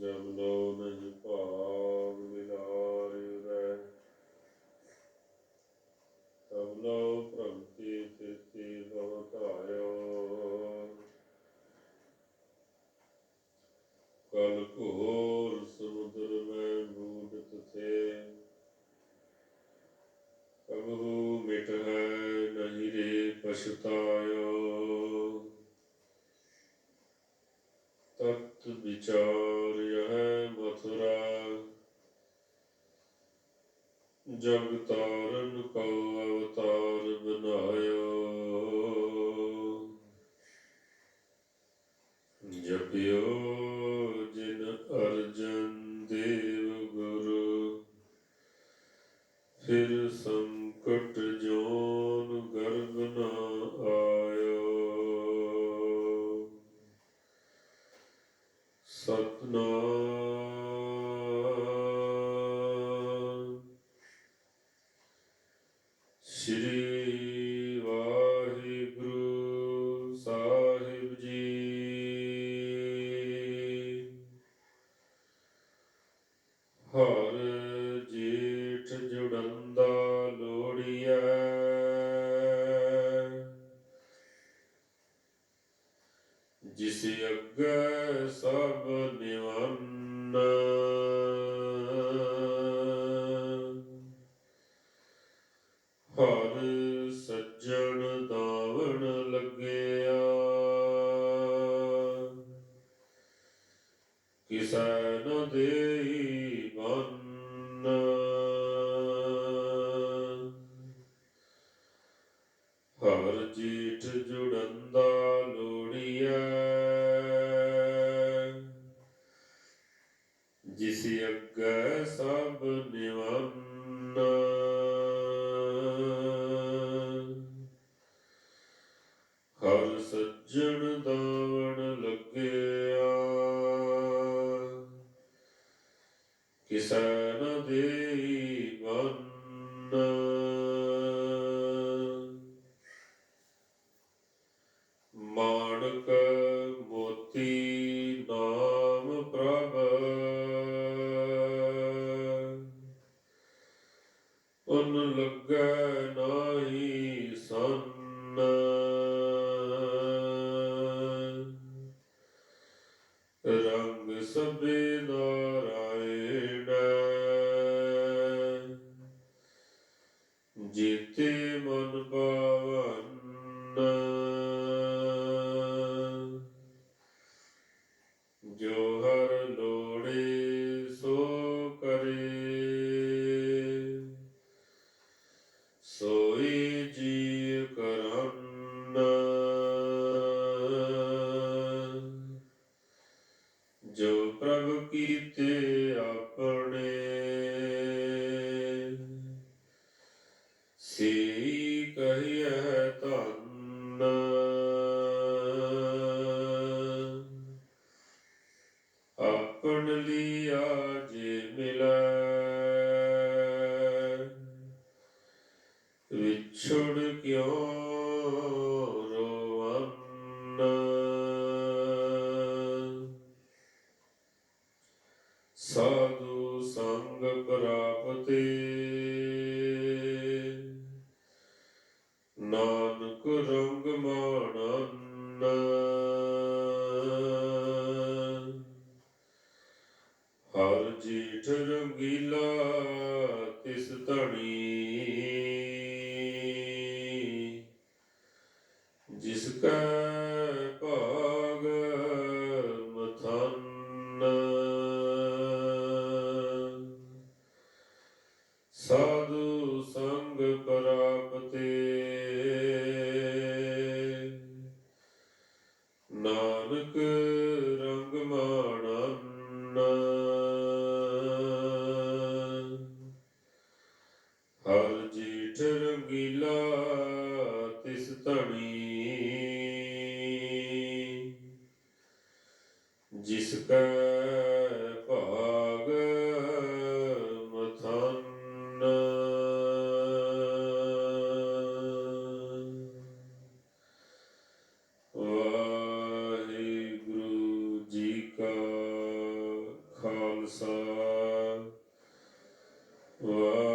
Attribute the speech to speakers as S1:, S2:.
S1: ਜਬ ਲੋ ਨਹੀਂ ਭਾਗ ਵਿਲਾਰਿ ਰਹਿ। ਤਬ ਲੋ ਭ੍ਰਮਤੀ ਫਿਰਤੀ ਭਵ ਧਾਇਓ ਤਤ ਵਿਚਾਰ ਯਹ ਮਥੁਰਾ। ਜਗ ਤਾਰਨ ਕੋ ਅਵਤਾਰ ਬਨਾਇਓ ਜਪਿਓ ਜਿਨ ਅਰਜਨ ਦੇਵ ਗੁਰੂ, ਫਿਰ ਸੰ ਸ੍ਰੀ ਵਾਹਿਗੁਰੂ ਸਾਹਿਬ ਜੀ। ਹਰ ਜੀਠ ਜੁੜੰਦਾ ਲੋੜੀਐ। ਜਿਸ ਅੱਗੇ ਸਭ ਨਿਵੰਨ। ਹਰ ਸੱਜਣ ਦਾਵਣ ਲੱਗਿਆ। ਕਿਸੈ ਨ ਦੇਈ ਕਿਸੈ ਨ ਦੇਈ ਬੰਨ ਮਾਣਕ ਮੋਤੀ ਨਾਮ ਪ੍ਰਭ। ਉਨ ਲੱਗੈ ਨਾਹੀ ਸੰਨ। ਰੰਗ ਸਭੇ ਨਾਰਾਇਣ प्रभु कीते अपने से कहिए तन अपन लिया जे मिला विछुड़ क्यों ਸਾਧੂ ਸੰਗ ਪ੍ਰਾਪਤੇ। ਨਾਨਕ ਰੰਗ ਮਾਣਨ। ਹਰ ਜੀਠ ਰੰਗੀਲਾ ਤਿਸ ਧਣੀ। ਜਿਸ ਕੈ ਭਾਗ ਮਥਨ। ਹਰ ਜੀ ਠਰਗੀਲਾ ਤਿਸ ਧਣੀ। ਜਿਸ ਕੈ ਭਾਗ ਮਥਨ। ਵਾਹਿਗੁਰੂ ਜੀ ਕਾ ਖਾਲਸਾ। ਵਾਹਿਗੁਰੂ